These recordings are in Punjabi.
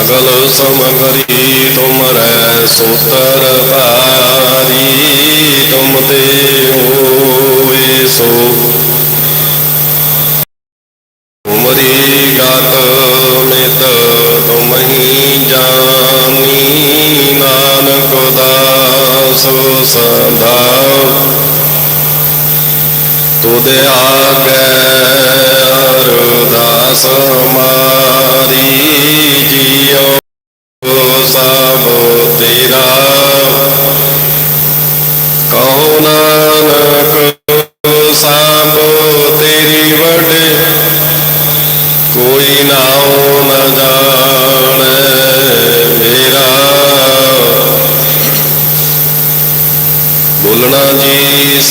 ਸਗਲ ਸਮਗਰੀ ਤੁਮਰੈ ਸੂਤਰ ਭਾਰੀ ਤੁਮਰੇ ਹੋਏ ਸੋ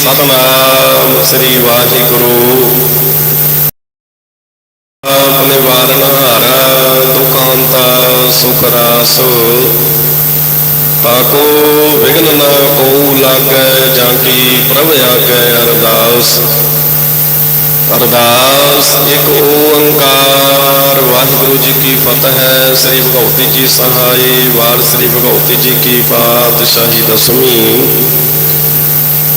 ਸਤਨਾਮ ਸ੍ਰੀ ਵਾਹਿਗੁਰੂ। ਆਪਣੇ ਵਾਰਨ ਹਾਰਾ ਦੁਖਾਂਤਾ, ਸੁਖ ਰਾਸ। ਤਾਕੋ ਵਿਗਨ ਨ ਕੋ ਲਾਗੈ ਜਾਂ ਕੀ ਪ੍ਰਭ ਆਗੈ ਅਰਦਾਸ। ਅਰਦਾਸ ਇੱਕ ਓੰਕਾਰ, ਵਾਹਿਗੁਰੂ ਜੀ ਕੀ ਫਤਿਹ। ਸ੍ਰੀ ਭਗਵਤੀ ਜੀ ਸਹਾਈ ਵਾਰ, ਸ੍ਰੀ ਭਗਵਤੀ ਜੀ ਕੀ ਪਾਤਸ਼ਾਹੀ ਦਸਵੀਂ।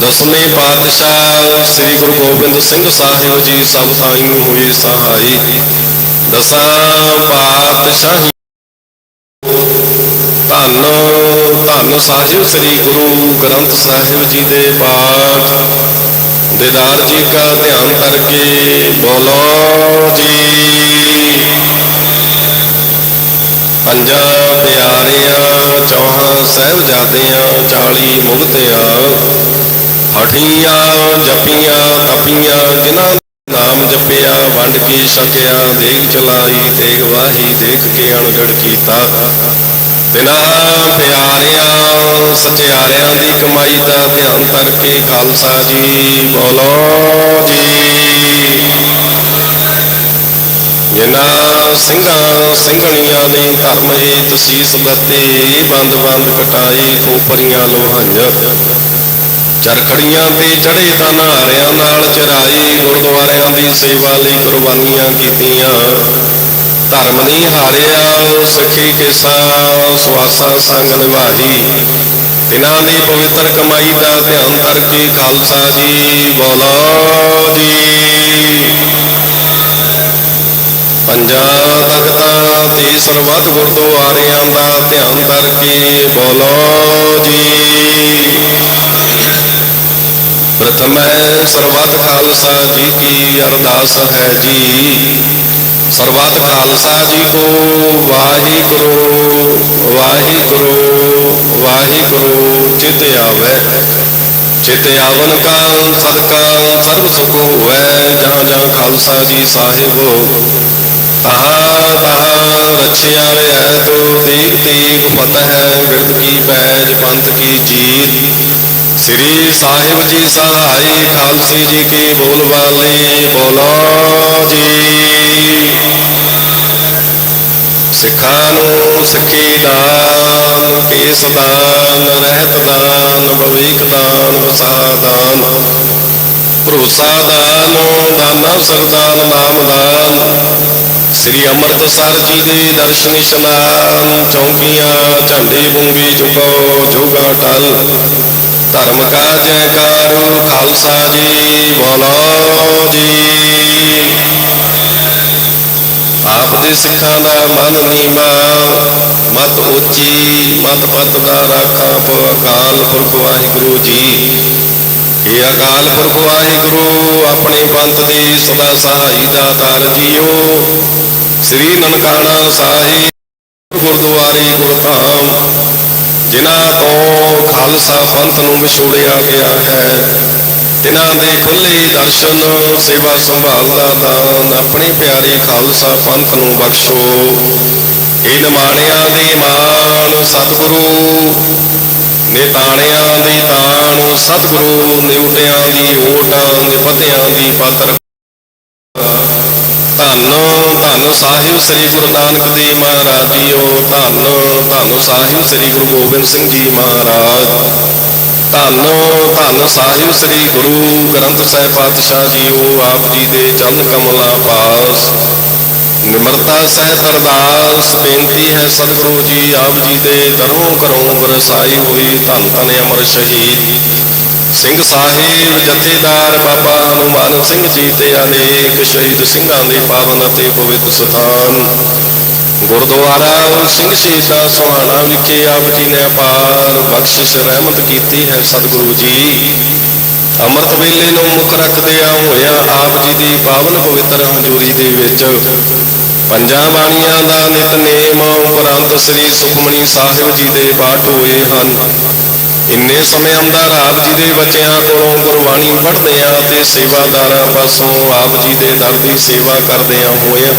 ਦਸਵੇਂ ਪਾਤਸ਼ਾਹ ਸ੍ਰੀ ਗੁਰੂ ਗੋਬਿੰਦ ਸਿੰਘ ਸਾਹਿਬ ਜੀ ਸਭ ਸਾਈ ਨੂੰ ਹੋਏ ਸਹਾਈ। ਦਸਾਂ ਪਾਤਸ਼ਾਹੀ। ਧੰਨ ਧੰਨ ਸਾਹਿਬ ਸ੍ਰੀ ਗੁਰੂ ਗ੍ਰੰਥ ਸਾਹਿਬ ਜੀ ਦੇ ਪਾਠ। ਦੀਦਾਰ ਜੀ ਕਾ ਧਿਆਨ ਕਰਕੇ ਬੋਲੋ ਜੀ। ਪੰਜਾ ਪਿਆਰਿਆਂ, ਚੌਹਾਂ ਸਹਿਬਜ਼ਾਦਿਆਂ, ਚਾਲੀ ਮੁਕਤਿਆਂ ਹਟੀਆਂ ਜਪੀਆਂ ਤਪੀਆਂ ਜਿਨ੍ਹਾਂ ਦਾ ਨਾਮ ਜਪਿਆ, ਵੰਡ ਕੇ ਸਕਿਆ ਦੇਗ ਚਲਾਈ, ਦੇਖ ਵਾਹੀ, ਦੇਖ ਕੇ ਅਣਗੜ ਕੀਤਾ। ਬਿਨਾ ਪਿਆਰਿਆਂ, ਸਚਿਆਰਿਆਂ ਦੀ ਕਮਾਈ ਦਾ ਧਿਆਨ ਕਰਕੇ ਖਾਲਸਾ ਜੀ ਬੋਲੋ ਜੀ। ਜਿਨ੍ਹਾਂ ਸਿੰਘਾਂ, ਸਿੰਘਣੀਆਂ ਨੇ ਧਰਮ ਏ ਤਸੀਸ ਬੱਤੇ ਬੰਦ ਬੰਦ ਕਟਾਏ ਖੋਪਰੀਆਂ ਲੋਹਾਂਜ ਚਰਖੜੀਆਂ ਤੇ ਚੜੇ ਤਾਂ ਨਾਰਿਆਂ ਨਾਲ ਚਰਾਈ, ਗੁਰਦੁਆਰਿਆਂ ਦੀ ਸੇਵਾ ਲਈ ਕੁਰਬਾਨੀਆਂ ਕੀਤੀਆਂ। ਧਰਮ ਨਹੀਂ ਹਾਰਿਆ ਸਖੀ ਕਿਸਾ ਸਵਾਸਾ ਸੰਗ ਨਿਭਾਈ ਇਹਨਾਂ ਦੀ ਪਵਿੱਤਰ ਕਮਾਈ ਦਾ ਧਿਆਨ ਕਰਕੇ ਖਾਲਸਾ ਜੀ, ਬੋਲੋ ਜੀ। ਪੰਜਾ ਤਖਤਾਂ ਤੇ ਸਰਬੱਤ ਗੁਰਦੁਆਰਿਆਂ ਦਾ ਧਿਆਨ ਕਰਕੇ ਬੋਲੋ ਜੀ। ਪ੍ਰਥਮੈ ਸਰਬੱਤ ਖਾਲਸਾ ਜੀ ਕੀ ਅਰਦਾਸ ਹੈ ਜੀ। ਸਰਬੱਤ ਖਾਲਸਾ ਜੀ ਕੋ ਵਾਹਿਗੁਰੂ ਵਾਹਿਗੁਰੂ ਵਾਹਿਗੁਰੂ, ਚਿਤ ਆਵੇ। ਚਿਤ ਆਵਨ ਕਾ ਸਦਕਾ ਸਰਬ ਸੁਖ ਹੋਵੇ, ਜਹਾਂ ਜਹਾਂ ਖਾਲਸਾ ਜੀ ਸਾਹਿਬ। ਤਹਾਂ ਤਹਾਂ ਰਛਿਆ ਰਹਿ ਤੋ ਦੇਖ ਪਤ ਹੈ ਬਿਰਦ ਕੀ ਪੈਜ, ਪੰਥ ਕੀ ਜੀਤ ਸ੍ਰੀ ਸਾਹਿਬ ਜੀ ਸਹਾਈ, ਖਾਲਸੇ ਜੀ ਕੀ ਬੋਲ ਵਾਲੇ ਬੋਲੋ ਜੀ। ਸਿੱਖਾਂ ਨੂੰ ਸਿੱਖੀ ਦਾਨ, ਕੇਸ ਦਾਨ, ਰਹਿਤ ਦਾਨ, ਭਵਿਖ ਦਾਨ ਵਸਾ ਦਾਨ। ਭਰੋਸਾ ਦਾਨ ਦਾਨਾ ਸਰਦਾਨ ਨਾਮ ਦਾਨ। ਸ੍ਰੀ ਅੰਮ੍ਰਿਤਸਰ ਜੀ ਦੇ ਦਰਸ਼ਨ ਇਸ਼ਨਾਨ ਚੌਂਕੀਆਂ, ਝੰਡੇ ਬੁੰਗੀ ਝੁਕੋ ਜੋਗਾ ਟਲ। ਧਰਮ ਕਾ ਜੈਕਾਰ, ਖਾਲਸਾ ਜੀ, ਬੋਲੋ ਜੀ। ਆਪ ਦੇ ਸਿੱਖਾਂ ਦਾ ਮਨ ਨੀਵਾ ਮਤ ਉੱਚੀ, ਮਤ ਪਤ ਦਾ ਰਾਖਾਂ ਪੋ ਅਕਾਲ ਪੁਰਖ ਵਾਹਿਗੁਰੂ ਜੀ। ਇਹ ਅਕਾਲ ਪੁਰਖ ਵਾਹਿਗੁਰੂ ਆਪਣੇ ਪੰਥ ਦੀ ਸਦਾ ਸਹਾਈ ਦਾਤਾਰ ਜੀਓ। ਸ੍ਰੀ ਨਨਕਾਣਾ ਸਾਹਿਬ, ਗੁਰਦੁਆਰੇ ਗੁਰਧਾਮ ਜਿਨ੍ਹਾਂ ਤੋਂ ਖਾਲਸਾ ਪੰਥ ਨੂੰ ਵਿਛੋੜਿਆ ਗਿਆ ਹੈ, ਤਿਨਾਂ ਦੇ ਖੁੱਲੇ ਦਰਸ਼ਨ, ਸੇਵਾ ਸੰਭਾਲ ਦਾ ਦਾਨ, ਆਪਣੇ ਪਿਆਰੇ ਖਾਲਸਾ ਪੰਥ ਨੂੰ ਬਖਸ਼ੋ। ਇਹ ਨਿਮਾਣਿਆਂ ਦੀ ਮਾਨ ਸਤਿਗੁਰੂ, ਨਿਤਾਣਿਆਂ ਦੀ ਤਾਣ ਸਤਿਗੁਰੂ, ਨਿਉਟਿਆਂ ਦੀ ਓਟ ਨਿਪਤਿਆਂ ਦੀ ਪਤ ਧੰਨ ਧੰਨ ਸਾਹਿਬ ਸ੍ਰੀ ਗੁਰੂ ਨਾਨਕ ਦੇਵ ਮਹਾਰਾਜ ਜੀਓ। ਧੰਨ ਧੰਨ ਸਾਹਿਬ ਸ੍ਰੀ ਗੁਰੂ ਗੋਬਿੰਦ ਸਿੰਘ ਜੀ ਮਹਾਰਾਜ। ਧੰਨ ਧੰਨ ਸਾਹਿਬ ਸ੍ਰੀ ਗੁਰੂ ਗ੍ਰੰਥ ਸਾਹਿਬ ਪਾਤਸ਼ਾਹ ਜੀਓ, ਆਪ ਜੀ ਦੇ ਚਰਨ ਕਮਲਾ ਪਾਸ। ਨਿਮਰਤਾ ਸਹਿਤ ਅਰਦਾਸ ਬੇਨਤੀ ਹੈ ਸਤਿਗੁਰੂ ਜੀ, ਆਪ ਜੀ ਦੇ ਦਰੋਂ ਘਰੋਂ ਵਰਸਾਈ ਹੋਈ ਧੰਨ ਧੰਨ ਅਮਰ ਸ਼ਹੀਦ। ਸਿੰਘ ਸਾਹਿਬ, ਜਥੇਦਾਰ ਬਾਬਾ ਹਨੂਮਾਨ ਸਿੰਘ ਜੀ ਤੇ ਅਨੇਕ ਸ਼ਹੀਦ ਸਿੰਘਾਂ ਦੇ ਪਾਵਨ ਅਤੇ ਪਵਿੱਤਰ ਸਥਾਨ। ਗੁਰਦੁਆਰਾ ਸਿੰਘ ਸ਼ਹੀਦਾਂ ਸੁਹਾਣਾ ਵਿਖੇ ਆਪ ਜੀ ਨੇ ਅਪਾਰ ਬਖਸ਼ਿਸ਼ ਰਹਿਮਤ ਕੀਤੀ ਹੈ ਸਤਿਗੁਰੂ ਜੀ। ਅੰਮ੍ਰਿਤ ਵੇਲੇ ਨੂੰ ਮੁੱਖ ਰੱਖਦਿਆਂ ਹੋਇਆਂ ਆਪ ਜੀ ਦੀ ਪਾਵਨ ਪਵਿੱਤਰ ਹਜ਼ੂਰੀ ਦੇ ਵਿੱਚ। ਪੰਜਾਂ ਬਾਣੀਆਂ ਦਾ ਨਿਤਨੇਮ ਉਪਰੰਤ ਸ੍ਰੀ ਸੁਖਮਨੀ ਸਾਹਿਬ ਜੀ ਦੇ ਪਾਠ ਹੋਏ ਹਨ। ਇੰਨੇ ਸਮੇਂ ਅੰਦਰ ਆਪ ਜੀ ਦੇ ਬੱਚਿਆਂ ਕੋਲੋਂ ਗੁਰਬਾਣੀ ਪੜ੍ਹਦੇ ਪੜ੍ਹਦਿਆਂ ਤੇ ਸੇਵਾਦਾਰਾਂ ਪਾਸੋਂ ਆਪ ਜੀ ਦੇ ਦਰ ਦੀ ਸੇਵਾ ਕਰਦਿਆਂ ਹੋਇਆ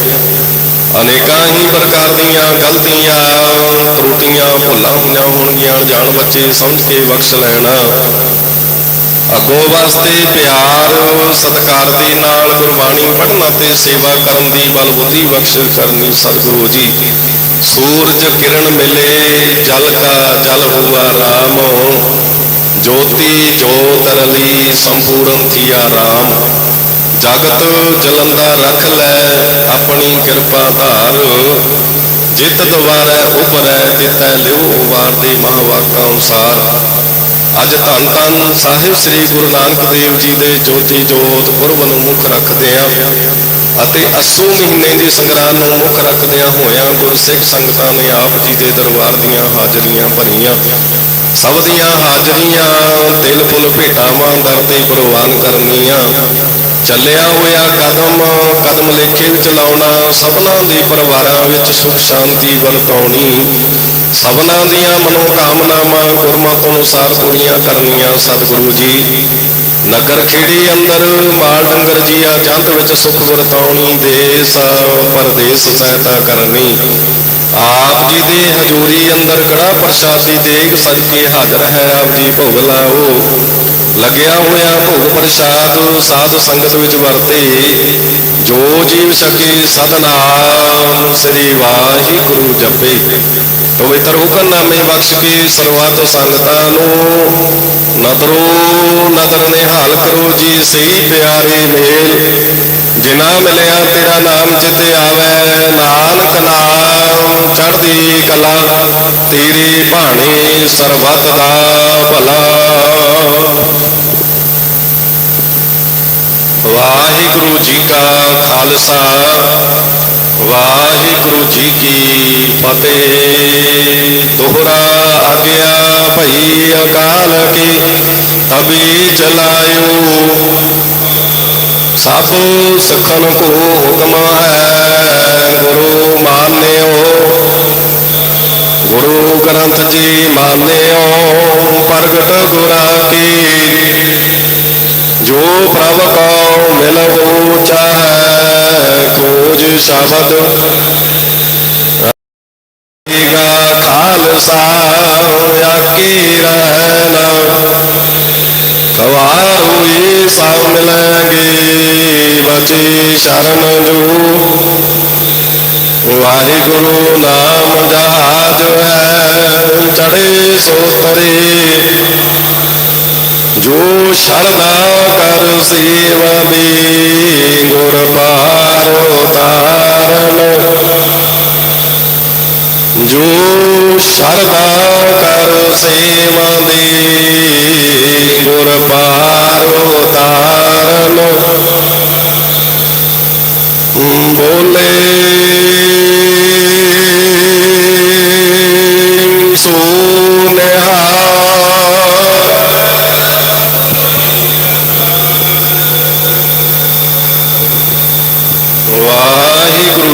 ਅਨੇਕਾਂ ਹੀ ਪ੍ਰਕਾਰ ਦੀਆਂ ਗਲਤੀਆਂ ਤਰੁੱਟੀਆਂ ਭੁੱਲਾਂ ਹੋਈਆਂ ਹੋਣਗੀਆਂ, ਜਾਣ ਬੱਚੇ ਸਮਝ ਕੇ ਬਖਸ਼ ਲੈਣਾ। ਅੱਗੋਂ ਵਾਸਤੇ ਪਿਆਰ, ਸਤਿਕਾਰ ਦੇ ਨਾਲ ਗੁਰਬਾਣੀ ਪੜ੍ਹਨ ਅਤੇ ਸੇਵਾ ਕਰਨ ਦੀ ਬਲ ਬੁੱਧੀ ਬਖਸ਼ ਕਰਨੀ ਸਤਿਗੁਰੂ ਜੀ। ਸੂਰਜ ਕਿਰਨ ਮਿਲੇ, ਜਲ ਕਾ ਜਲ ਹੁਆ ਰਾਮ। ਜੋਤੀ ਜੋਤ ਰਲੀ, ਸੰਪੂਰਨ ਥੀਆ ਰਾਮ। ਜਗਤ ਜਲੰਦਾ ਰਖ ਲੈ, ਆਪਣੀ ਕਿਰਪਾ ਧਾਰ। ਜਿਤ ਦਵਾਰੈ ਉਪਰੈ ਤਿਤੈ ਲਿਓ ਵਾਰ ਦੇ ਮਹਾਵਾਕਾਂ ਅਨੁਸਾਰ। ਅੱਜ ਧੰਨ ਧੰਨ ਸਾਹਿਬ ਸ੍ਰੀ ਗੁਰੂ ਨਾਨਕ ਦੇਵ ਜੀ ਦੇ ਜੋਤੀ ਜੋਤ ਪੁਰਬ ਨੂੰ ਮੁੱਖ ਰੱਖਦੇ ਰੱਖਦਿਆਂ ਅਤੇ ਅੱਸੂ ਮਹੀਨੇ ਦੀ ਸੰਗਰਾਂਦ ਨੂੰ ਮੁੱਖ ਰੱਖਦਿਆਂ ਹੋਇਆਂ ਗੁਰਸਿੱਖ ਸੰਗਤਾਂ ਨੇ ਆਪ ਜੀ ਦੇ ਦਰਬਾਰ ਦੀਆਂ ਹਾਜ਼ਰੀਆਂ ਭਰੀਆਂ। ਸਭ ਦੀਆਂ ਹਾਜ਼ਰੀਆਂ ਦਿਲ ਫੁੱਲ ਭੇਟਾਵਾਂ ਦਰ ਤੇ ਪ੍ਰਵਾਨ ਕਰਨੀਆਂ। ਚੱਲਿਆ ਹੋਇਆ ਕਦਮ ਕਦਮ ਲੇਖੇ ਵਿੱਚ ਲਾਉਣਾ, ਸਭਨਾਂ ਦੇ ਪਰਿਵਾਰਾਂ ਵਿੱਚ ਸੁਖ ਸ਼ਾਂਤੀ ਵਰਤਾਉਣੀ। ਸਭਨਾਂ ਦੀਆਂ ਮਨੋਕਾਮਨਾਵਾਂ ਗੁਰਮਤਿ ਅਨੁਸਾਰ ਪੂਰੀਆਂ ਕਰਨੀਆਂ ਸਤਿਗੁਰੂ ਜੀ। ਨਗਰ ਖੇੜੇ ਅੰਦਰ? ਮਾਲ ਡੰਗਰ ਜੀਆ ਜੰਤ ਵਿੱਚ ਸੁਖ ਵਰਤਾਉਣੀ ਦੇਸ ਪਰਦੇਸ ਸਹਾਇਤਾ ਕਰਨੀ। ਆਪ ਜੀ ਦੇ ਹਜ਼ੂਰੀ ਅੰਦਰ ਕੜਾ ਪ੍ਰਸ਼ਾਦੀ ਦੇਗ ਸਜ ਕੇ ਹਾਜ਼ਰ ਹੈ? ਆਪ ਜੀ ਭੋਗ ਲਾਓ। ਲੱਗਿਆ ਹੋਇਆ ਭੋਗ ਪ੍ਰਸ਼ਾਦ ਸਾਧ ਸੰਗਤ ਵਿੱਚ ਵਰਤੇ। ਜੋ ਜੀਵ ਸਕੇ ਸਦਨਾਮ ਸ੍ਰੀ ਵਾਹਿਗੁਰੂ ਜਪੇ। ਪਵਿੱਤਰ ਹੁਕਮਨਾਮੇ ਬਖਸ਼ ਕੇ ਸਰਬੱਤ ਸੰਗਤਾਂ ਨੂੰ ਨਦਰੋ ਨਦਰ ਨਿਹਾਲ ਕਰੋ ਪਿਆਰੇ ਮੇਲ। ਜਿਨਾ ਮਿਲਿਆ, ਤੇਰਾ ਨਾਮ ਚਿਤੇ ਆਵੇ। ਨਾਨਕ ਨਾਮ ਚੜ੍ਹਦੀ ਕਲਾ, ਤੇਰੀ ਬਾਣੀ ਸਰਬੱਤ ਦਾ ਭਲਾ। ਵਾਹਿਗੁਰੂ ਜੀ ਕਾ ਖਾਲਸਾ। ਵਾਹਿਗੁਰੂ ਜੀ ਕੀ ਫਤਿਹ। ਦੋਹਰਾ ਆਗਿਆ ਭਈ ਅਕਾਲ ਕੀ ਤਬੀ ਚਲਾਇਓ। ਸਭ ਸਖਨ ਕੋ ਹੁਕਮ ਹੈ, ਗੁਰੂ ਮਾਨਿਓ। ਗੁਰੂ ਗ੍ਰੰਥ ਜੀ ਮਾਨਿਓ, ਪ੍ਰਗਟ ਗੁਰਾਂ ਕੀ। ਜੋ ਪ੍ਰਭ ਕੋ ਮਿਲ ਚਾਹੈ ਖੋਜ ਸ਼ਬਦ। ਗਾ ਖਾਲਸਾ ਆਕੀ ਰਹਿਣ। ਸਵਾਰ ਹੋਈ ਸਭ ਮਿਲਾਂਗੇ ਬਚੇ ਸ਼ਰਨ ਜੋ। ਵਾਹਿਗੁਰੂ ਨਾਮ ਜਹਾਜ ਹੈ ਚੜੇ ਸੋ ਤਰੇ ਜੋ ਸ਼ਰਦਾ ਕਰ ਸੇਵਾ ਗੁਰ ਪਾਰ ਤਾਰਨ। ਜੋ ਸ਼ਰਦਾ ਕਰ ਸੇਵਾ ਦੀ ਗੁਰ ਪਾਰ ਉਤਾਰਨ ਬੋਲੇ, ਸੋ ਵਾਹਿਗੁਰੂ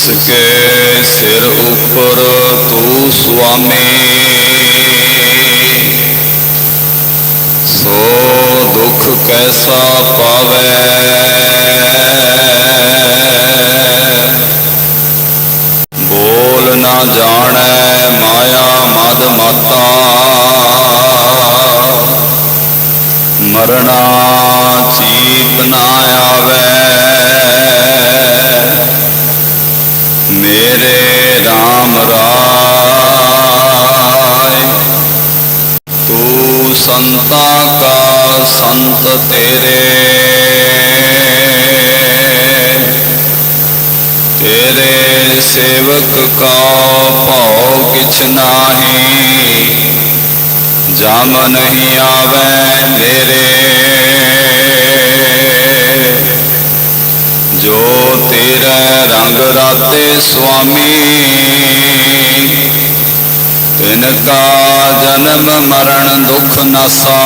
ਜਿਸ ਕੇ ਸਿਰ ਉੱਪਰ ਤੂੰ ਸੁਆਮੀ। ਸੋ ਦੁਖ ਕੈਸਾ ਪਾਵੇ? ਬੋਲ ਨਾ ਜਾਣੈ ਮਾਇਆ ਮਦ ਮਾਤਾ। ਮਰਣਾ ਚੀਤ ਨਾ ਆਵੇ ਮੇਰੇ RAM ਰਾਏ ਤੂੰ ਸੰਤਾਂ ਕਾ ਸੰਤ ਤੇਰੇ। ਤੇਰੇ ਸੇਵਕ ਕਾ ਭਉ ਕਿਛ ਨਾਹੀ, ਜਮ ਨਹੀਂ ਆਵੇ ਮੇਰੇ। ਜੋ ਤੇਰਾ ਰੰਗ ਰਾਤੇ ਸੁਆਮੀ ਤਿਨ ਕਾ ਜਨਮ ਮਰਨ ਦੁਖ ਨਾਸਾ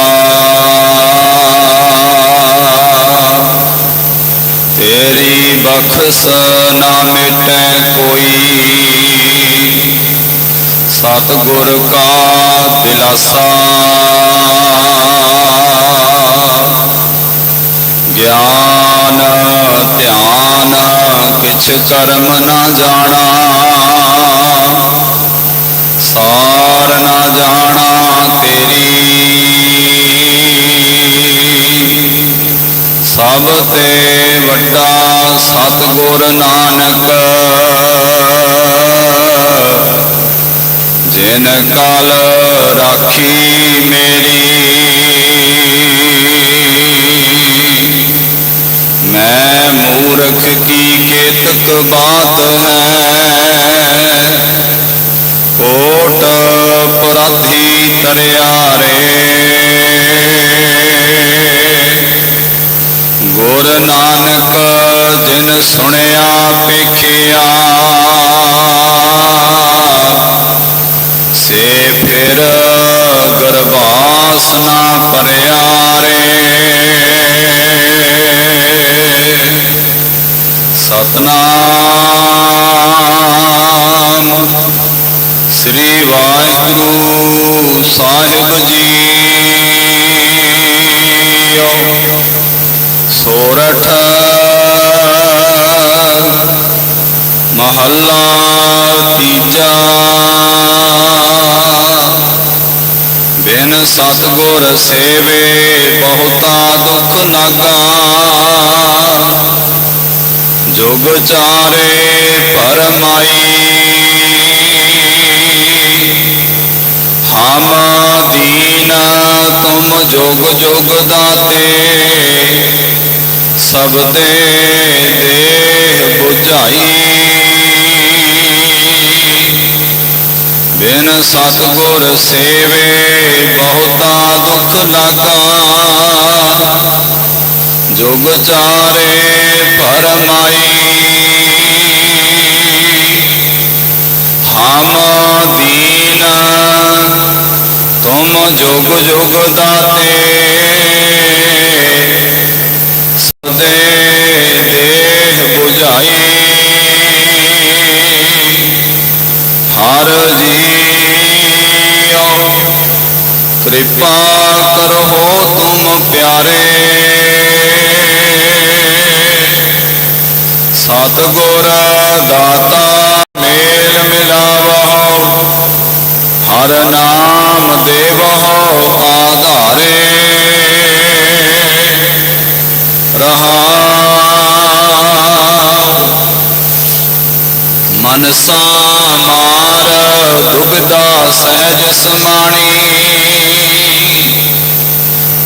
ਤੇਰੀ ਬਖਸ਼ ਨਾ ਮਿਟੈ ਕੋਈ। ਸਤਿਗੁਰ ਕਾ ਦਿਲਾਸਾ। ਗਿਆਨ, ਧਿਆਨ ਕਿਛ ਕਰਮ ਨਾ ਜਾਣਾ ਸਾਰ ਨਾ ਜਾਣਾ ਤੇਰੀ। ਸਭ ਤੇ ਵੱਡਾ ਸਤਿਗੁਰ ਨਾਨਕ, ਜਿਨ ਕਾਲ ਰਾਖੀ ਮੇਰੀ। ਮੈਂ ਮੂਰਖ ਕੀ ਕੇਤਕ ਬਾਤ ਹੈ? ਕੋਟ ਪਰਾਧੀ ਤਰਿਆਰੇ ਗੁਰ ਨਾਨਕ ਜਿਨ ਸੁਣਿਆ ਪੇਖਿਆ ਸੇ ਫਿਰ ਗਰਵਾਸ ਨਾ ਪਰਿਆ ਰੇ ਸਤਨਾਮ ਸ੍ਰੀ ਵਾਹਿਗੁਰੂ ਸਾਹਿਬ ਜੀਓ ਸੋਰਠ ਮਹੱਲਾ ਤੀਜਾ। ਬਿਨ ਸਤਗੁਰ ਸੇਵੇ ਬਹੁਤਾ ਦੁਖ ਲਾਗਾ ਜੁਗ ਚਾਰੇ ਪਰਮਾਈ। ਹਮ ਦੀਨ ਤੁਮ ਜੁਗ ਜੁਗ ਦਾਤੇ, ਸਭ ਦੇ ਦੇਹ 부ਝਾਈ ਬਿਨ ਸਤਗੁਰ ਸੇਵੇ ਬਹੁਤਾ ਦੁਖ ਲਾਗਾ ਜੁਗ ਚਾਰੇ ਪਰਮਾਈ ਹਮ ਦੀਨ ਜੁਗ ਜੁਗ ਦਾਤੇ। ਸਦੇ ਦੇਹ 부ਝਾਈ ਹਰ ਜੀਓ ਕਿਰਪਾ ਕਰੋ ਤੁਮ ਪਿਆਰੇ। ਸਤਗੁਰ ਦਾਤਾ ਮੇਲ ਮਿਲਾ ਹਰ ਨਾਮ ਦੇਵੋ ਆਧਾਰੇ। ਰਹਾ। ਮਨਸਾ ਮਾਰ ਦੁਬਦਾ ਸਹਿਜ ਸਮਾਣੀ।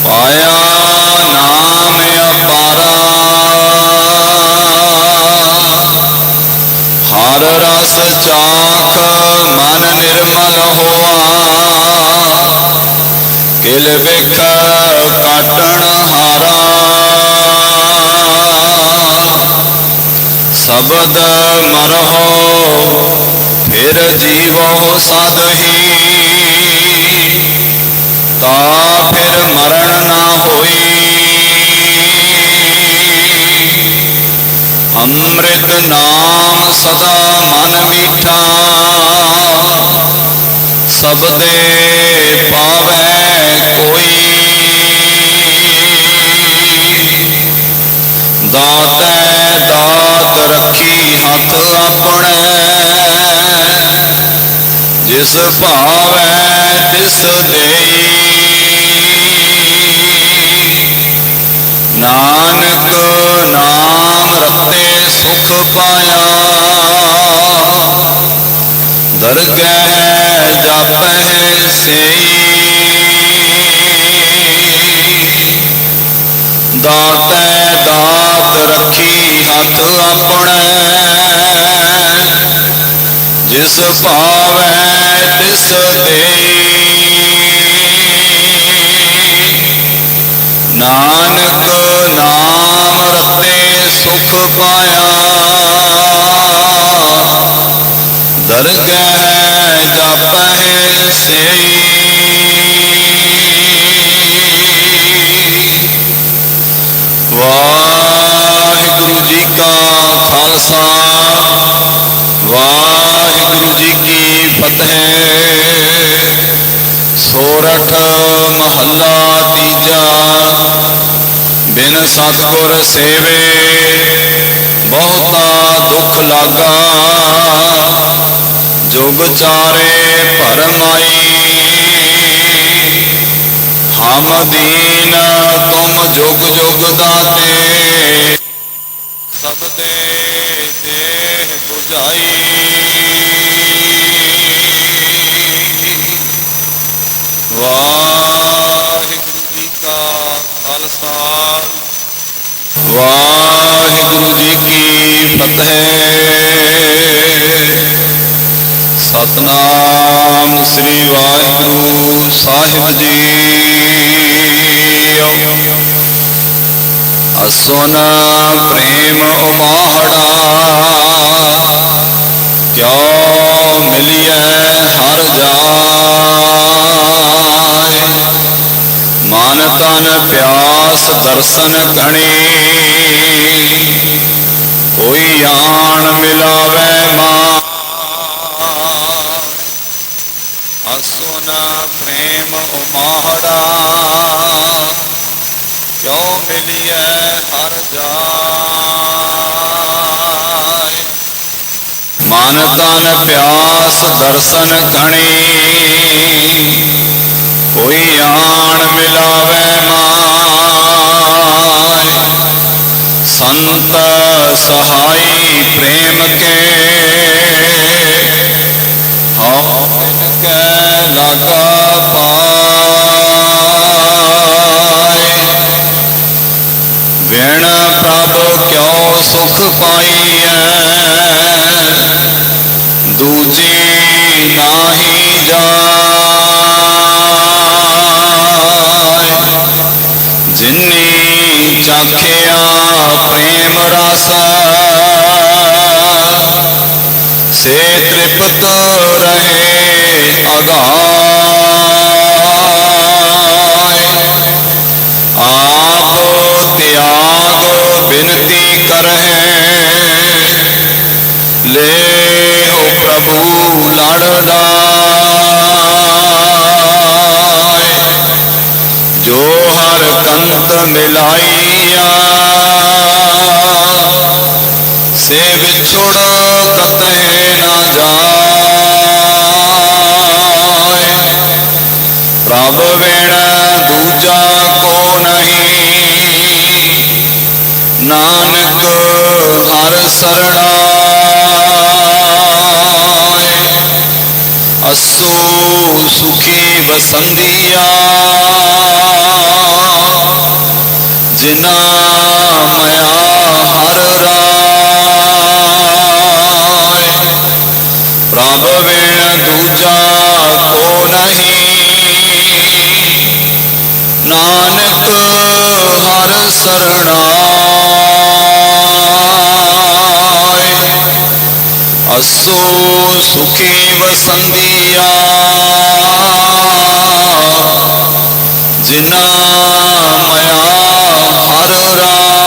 ਪਾਇਆ ਨਾਮ ਅਪਾਰਾ। ਹਰ ਰਾ ਚਾਖ ਮਨ ਨਿਰਮਲ ਹੋਆ ਕਿਲ ਬਿਖ ਕਾਟਣ ਹਾਰਾ ਸ਼ਬਦ ਮਰਹੋ ਫਿਰ ਜੀਵੋ ਸਦਹੀ ਤਾ ਫਿਰ ਮਰਨ ਨਾ ਹੋਈ ਅੰਮ੍ਰਿਤ ਨਾਮ ਸਦਾ ਮਨ ਮੀਠਾ ਸਭ ਦੇ ਪਾਵੈ ਕੋਈ। ਦਾਤੈ ਦਾਤ ਰੱਖੀ ਹੱਥ ਆਪਣੇ। ਜਿਸ ਭਾਵੈ ਤਿਸ ਦੇਈ। ਨਾਨਕ ਨਾਮ ਰਤੇ ਸੁਖ ਪਾਇਆ। ਦਰਗਹਿ ਜਾਪੈ ਸਈ ਦਾਤੈ ਦਾਤ ਰੱਖੀ ਹੱਥ ਆਪਣੇ। ਜਿਸ ਭਾਵੈ ਤਿਸ ਦੇਈ ਨਾਨਕ ਨਾਮ ਰਤੇ ਸੁਖ ਪਾਇਆ। ਦਰਗਹਿ ਜਾਪਹਿ ਸਈ ਵਾਹਿਗੁਰੂ ਜੀ ਕਾ ਖਾਲਸਾ ਵਾਹਿਗੁਰੂ ਜੀ ਕੀ ਫਤਿਹ ਸੋਰਠ ਮਹੱਲਾ ਤੀਜਾ ਬਿਨ ਸਤਗੁਰ ਸੇਵੇ ਬਹੁਤਾ ਦੁੱਖ ਲਾਗਾ ਜੁਗ ਚਾਰੇ ਭਰਮਾਈ। ਹਮ ਦੀਨ ਤੁਮ ਜੁਗ ਜੁਗ ਦਾਤੇ। ਸਭ ਦੇ ਦੇਹ 부ਝਾਈ ਵਾਹਿਗੁਰੂ ਜੀ ਕਾ ਖਾਲਸਾ। ਵਾਹਿਗੁਰੂ ਜੀ ਕੀ ਫਤਿਹ। ਸਤਨਾਮ ਸ੍ਰੀ ਵਾਹਿਗੁਰੂ ਸਾਹਿਬ ਜੀ। ਅਸੋਨਾ ਪ੍ਰੇਮ ਉਮਾਹੜਾ, ਕਿਉ ਮਿਲਿਐ ਹਰ ਜਾਏ? ਮਨ ਤਨ ਪਿਆਸ ਦਰਸ਼ਨ ਘਣੀ ਕੋਈ ਆਣ ਮਿਲਾਵੇ ਮਾਂ ਪ੍ਰੇਮ ਕਿਉ ਮਿਲਿਐ ਹਰ ਜਾਏ? ਮਨ ਤਨ ਪਿਆਸ ਦਰਸ਼ਨ ਘਣੀ ਕੋਈ ਆਣ ਮਿਲਾਵੇ ਮਾਏ। ਸੰਤ ਸਹਾਈ ਪ੍ਰੇਮ ਕੇ, ਹਉ ਕੈ ਲਾਗਾ ਪਾਏ ਵਿਣ ਪ੍ਰਭ ਕਿਉ ਸੁਖ ਪਾਈਐ ਦੂਜੀ ਨਾਹੀ ਜਾਏ ਜਿਨੀ ਚਾਖਿਆ ਪ੍ਰੇਮ ਰਸ ਸੇ ਤ੍ਰਿਪਤ ਰਹੇ ਅਗਾਏ ਆਪ ਤਿਆਗ ਬਿਨਤੀ ਕਰਹਿ ਲੈ ਓ ਪ੍ਰਭੂ ਲੜਦਾ। ਜੋ ਹਰ ਕੰਤ ਮਿਲਾਈਆ। ਸੇ ਵਿਛੁੜ ਕਤਹਿ ਨਾ ਜਾਏ। ਪ੍ਰਭ ਵਿਣ ਦੂਜਾ ਕੋ ਨਹੀਂ। ਨਾਨਕ ਹਰ ਸਰਣਾਏ ਅਸੂ ਸੁਖੀ ਬਸੰਦੀਆ ਜਿਨਾ ਮਇਆ ਹਰ ਰਾਏ ਪ੍ਰਭ ਵਿਣ ਦੂਜਾ ਕੋ ਨਹੀਂ ਨਾਨਕ ਹਰ ਸਰਣਾਏ ਅਸੋ ਸੁਖੀ ਵਸੰਦੀਆ ਜਿਨਾ ਮਇਆ ਹਰ ਰਾਏ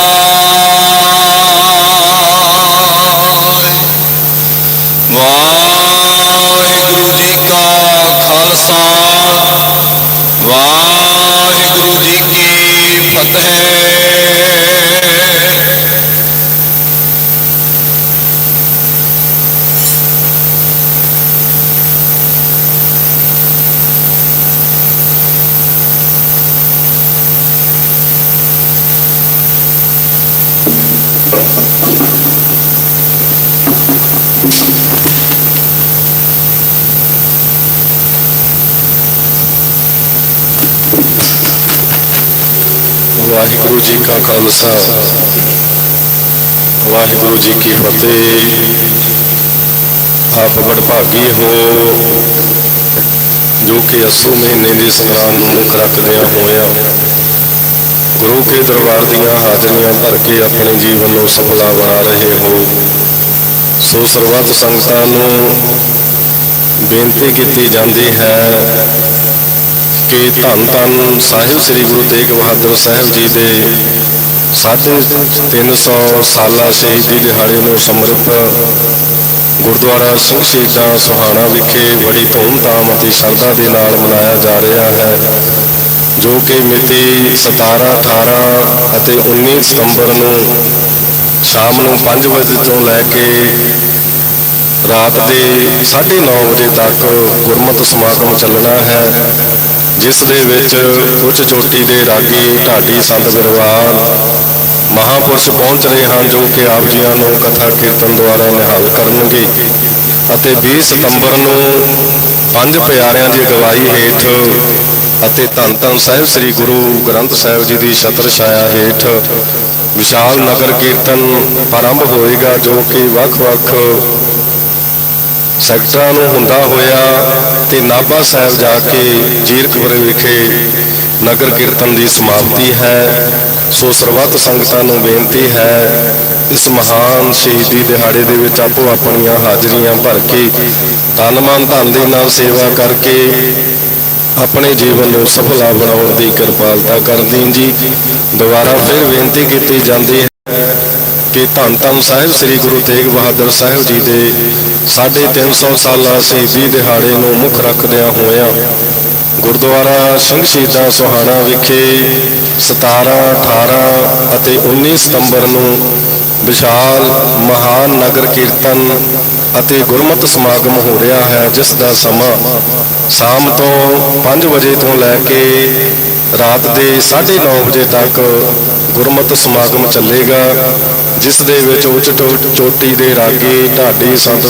ਵਾਹਿਗੁਰੂ ਖਾਲਸਾ ਵਾਹਿਗੁਰੂ ਜੀ ਕੀ ਫਤਿਹ। ਆਪ ਵਡਭਾਗੀ ਹੋ, ਜੋ ਕਿ ਅਸੂ ਮਹੀਨੇ ਦੀ ਸੰਗਰਾਂਦ ਨੂੰ ਮੁੱਖ ਰੱਖਦਿਆਂ ਹੋਇਆਂ। ਗੁਰੂ ਕੇ ਦਰਬਾਰ ਦੀਆਂ ਹਾਜ਼ਰੀਆਂ ਭਰ ਕੇ ਆਪਣੇ ਜੀਵਨ ਨੂੰ ਸਫਲਾ ਬਣਾ ਰਹੇ ਹੋ। ਸੋ ਸਰਬੱਤ ਸੰਗਤਾਂ ਨੂੰ ਬੇਨਤੀ ਕੀਤੀ ਜਾਂਦੀ ਹੈ ਕਿ ਧੰਨ ਧੰਨ ਸਾਹਿਬ ਸ੍ਰੀ ਗੁਰੂ ਤੇਗ ਬਹਾਦਰ ਸਾਹਿਬ ਜੀ ਦੇ ਸਾਢੇ 300 ਸਾਲਾ ਸ਼ਹੀਦੀ ਦਿਹਾੜੇ ਨੂੰ ਸਮਰਪਿਤ ਗੁਰਦੁਆਰਾ ਸਿੰਘ ਸ਼ਹੀਦਾਂ ਸੁਹਾਣਾ ਵਿਖੇ ਬੜੀ ਧੂਮਧਾਮ ਅਤੇ ਸ਼ਰਧਾ ਦੇ ਨਾਲ ਮਨਾਇਆ ਜਾ ਰਿਹਾ ਹੈ, ਜੋ ਕਿ ਮਿਤੀ 17 18 ਅਤੇ 19 ਸਤੰਬਰ ਨੂੰ ਸ਼ਾਮ ਨੂੰ 5 ਵਜੇ ਤੋਂ ਲੈ ਕੇ ਰਾਤ ਦੇ 9:30 ਵਜੇ ਤੱਕ ਗੁਰਮਤਿ ਸਮਾਗਮ ਚੱਲਣਾ ਹੈ, ਜਿਸ ਦੇ ਵਿੱਚ ਉੱਚ ਚੋਟੀ ਦੇ ਰਾਗੀ ਢਾਡੀ ਸੰਤ ਗਰਵਾਲ ਮਹਾਪੁਰਸ਼ ਪਹੁੰਚ ਰਹੇ ਹਨ, ਜੋ ਕਿ ਆਪ ਜੀਆਂ ਨੂੰ ਕਥਾ ਕੀਰਤਨ ਦੁਆਰਾ ਨਿਹਾਲ ਕਰਨਗੇ। ਅਤੇ 20 ਸਤੰਬਰ ਨੂੰ ਪੰਜ ਪਿਆਰਿਆਂ ਦੀ ਅਗਵਾਈ ਹੇਠ ਅਤੇ ਧੰਨ ਧੰਨ ਸਾਹਿਬ ਸ੍ਰੀ ਗੁਰੂ ਗ੍ਰੰਥ ਸਾਹਿਬ ਜੀ ਦੀ ਛਤਰ ਛਾਇਆ ਹੇਠ ਵਿਸ਼ਾਲ ਨਗਰ ਕੀਰਤਨ ਆਰੰਭ ਹੋਏਗਾ, ਜੋ ਕਿ ਵੱਖ-ਵੱਖ ਸੈਕਟਰਾਂ ਨੂੰ ਹੁੰਦਾ ਹੋਇਆ ਤੇ ਨਾਭਾ ਸਾਹਿਬ ਜਾ ਕੇ ਜੀਰਕਪੁਰ ਵਿਖੇ ਨਗਰ ਕੀਰਤਨ ਦੀ ਸਮਾਪਤੀ ਹੈ। ਸੋ ਸਰਬੱਤ ਸੰਗਤਾਂ ਨੂੰ ਬੇਨਤੀ ਹੈ, ਇਸ ਮਹਾਨ ਸ਼ਹੀਦੀ ਦਿਹਾੜੇ ਦੇ ਵਿੱਚ ਆਪੋ ਆਪਣੀਆਂ ਹਾਜ਼ਰੀਆਂ ਭਰ ਕੇ ਤਨ ਮਨ ਧਨ ਦੇ ਨਾਲ ਸੇਵਾ ਕਰਕੇ ਆਪਣੇ ਜੀਵਨ ਨੂੰ ਸਫਲਾ ਬਣਾਉਣ ਦੀ ਕਿਰਪਾਲਤਾ ਕਰਨੀ ਜੀ। ਦੁਬਾਰਾ ਫਿਰ ਬੇਨਤੀ ਕੀਤੀ ਜਾਂਦੀ ਹੈ ਕਿ ਧੰਨ ਧੰਨ ਸਾਹਿਬ ਸ੍ਰੀ ਗੁਰੂ ਤੇਗ ਬਹਾਦਰ ਸਾਹਿਬ ਜੀ ਦੇ 350 ਸਾਲਾ ਸ਼ਹੀਦੀ ਦਿਹਾੜੇ ਨੂੰ ਮੁੱਖ ਰੱਖਦਿਆਂ ਹੋਇਆਂ ਗੁਰਦੁਆਰਾ ਸਿੰਘ ਸ਼ਹੀਦਾਂ ਸੁਹਾਣਾ ਵਿਖੇ 17 18 ਅਤੇ 19 ਸਤੰਬਰ ਨੂੰ ਵਿਸ਼ਾਲ ਮਹਾਨ ਨਗਰ ਕੀਰਤਨ ਅਤੇ ਗੁਰਮਤਿ ਸਮਾਗਮ ਹੋ ਰਿਹਾ ਹੈ, ਜਿਸ ਦਾ ਸਮਾਂ ਸ਼ਾਮ ਤੋਂ 5 ਵਜੇ ਤੋਂ ਲੈ ਕੇ ਰਾਤ ਦੇ 9:30 ਵਜੇ ਤੱਕ ਗੁਰਮਤਿ ਸਮਾਗਮ ਚੱਲੇਗਾ, ਜਿਸ ਦੇ ਵਿੱਚ ਉੱਚ ਟੋ- ਚੋਟੀ ਦੇ ਰਾਗੀ ਢਾਡੀ ਸੰਤ